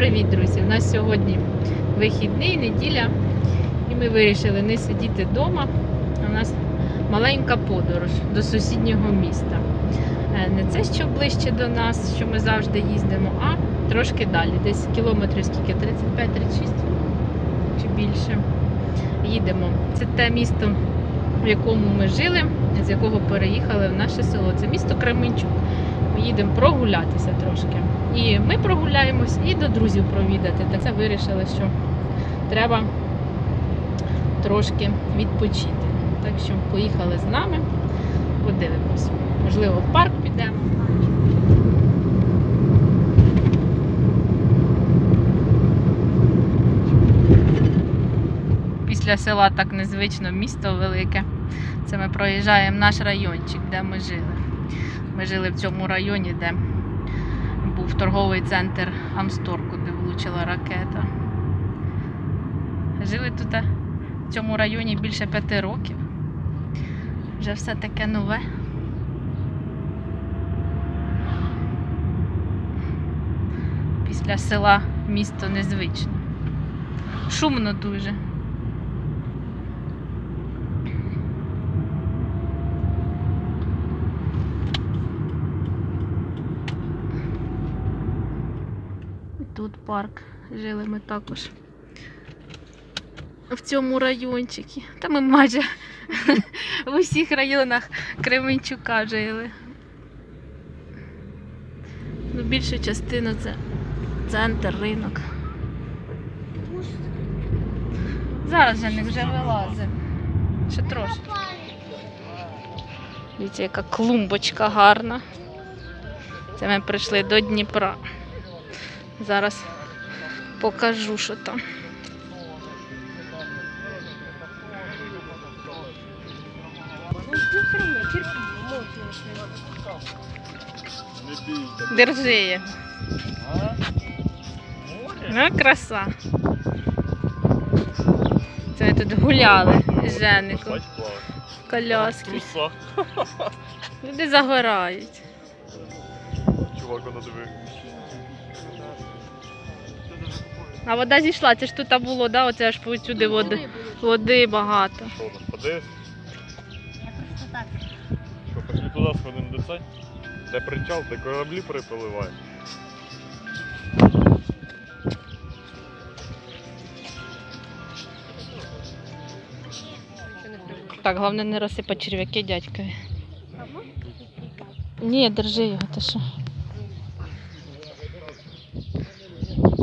привіт, друзі! У нас сьогодні вихідний, неділя, і ми вирішили не сидіти вдома. У нас маленька подорож до сусіднього міста. Е, Не це, що ближче до нас, що ми завжди їздимо, а трошки далі, десь кілометрів скільки? 35-36 чи більше. Їдемо. Це те місто, в якому ми жили, з якого переїхали в наше село. Це місто Кременчук. Їдемо прогулятися трошки. І ми прогуляємось, і до друзів провідати. Так це вирішили, що треба трошки відпочити. Так що поїхали з нами, подивимось. Можливо, в парк підемо. Після села так незвично місто велике. Це ми проїжджаємо наш райончик, де ми жили. Ми жили в цьому районі, де був торговий центр Амстор, куди влучила ракета. Жили тут е, в цьому районі більше п'яти років. Вже все таке нове. Після села місто незвично. Шумно дуже. І Тут парк. Жили ми також в цьому райончику. Та ми майже в усіх районах Кременчука жили. Ну, більша частина це центр, ринок. Зараз же не вже вилазить. Ще трошки. Дивіться, яка клумбочка гарна. Це ми прийшли до Дніпра. Зараз покажу, що там. Держи її. Ну, краса. Це ми тут гуляли з Жеником. Коляски. Люди загорають. Чувак, вона диви. А вода зійшла, це ж тут було, да? Оце аж сюди води. Води багато. Що у нас подивись? Що, пішли туди сходимо до цей? Де причал, де кораблі перепливають. Так, головне не розсипати черв'яки дядькові. Ні, держи його, ти що.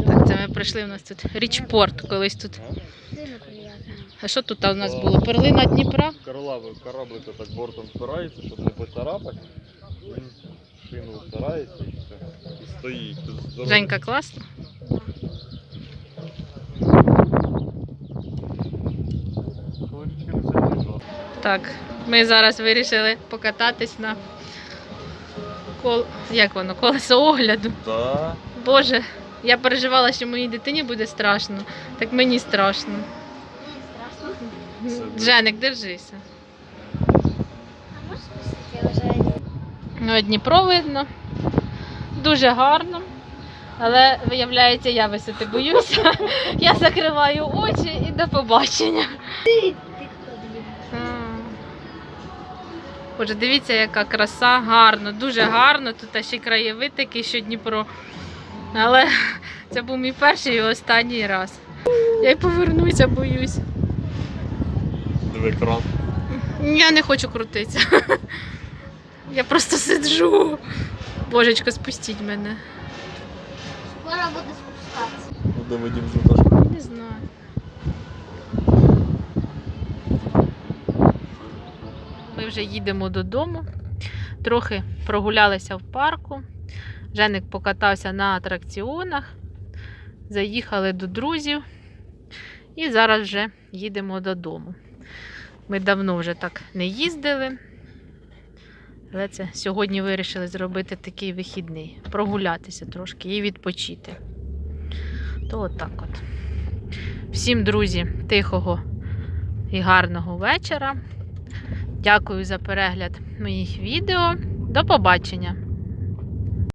Так, це ми прийшли у нас тут річпорт колись тут. А що тут у нас було? Перлина Дніпра? Кораблик, кораблик так бортом впирається, щоб не поцарапати. Він шину впирається і все. І стоїть. Тут. Женька класно. Так, ми зараз вирішили покататись на кол... як воно, колесо огляду. Да. Боже, я переживала, що моїй дитині буде страшно, так мені страшно. Женик, держися. Ну, Дніпро видно. Дуже гарно. Але виявляється, я висоти боюся. Я закриваю очі і до побачення. Боже, дивіться, яка краса, гарно, дуже гарно. Тут ще краєвид такий, що Дніпро. Але це був мій перший і останній раз. Я й повернуся, боюсь. Диви кран. Я не хочу крутитися. Я просто сиджу. Божечко, спустіть мене. Скоро буду спускатися. Ну, де Вадим Жуташ. Не знаю. Ми вже їдемо додому. Трохи прогулялися в парку. Женик покатався на атракціонах. Заїхали до друзів. І зараз вже їдемо додому. Ми давно вже так не їздили. Але це сьогодні вирішили зробити такий вихідний. Прогулятися трошки і відпочити. То отак от. Всім, друзі, тихого і гарного вечора. Дякую за перегляд моїх відео. До побачення!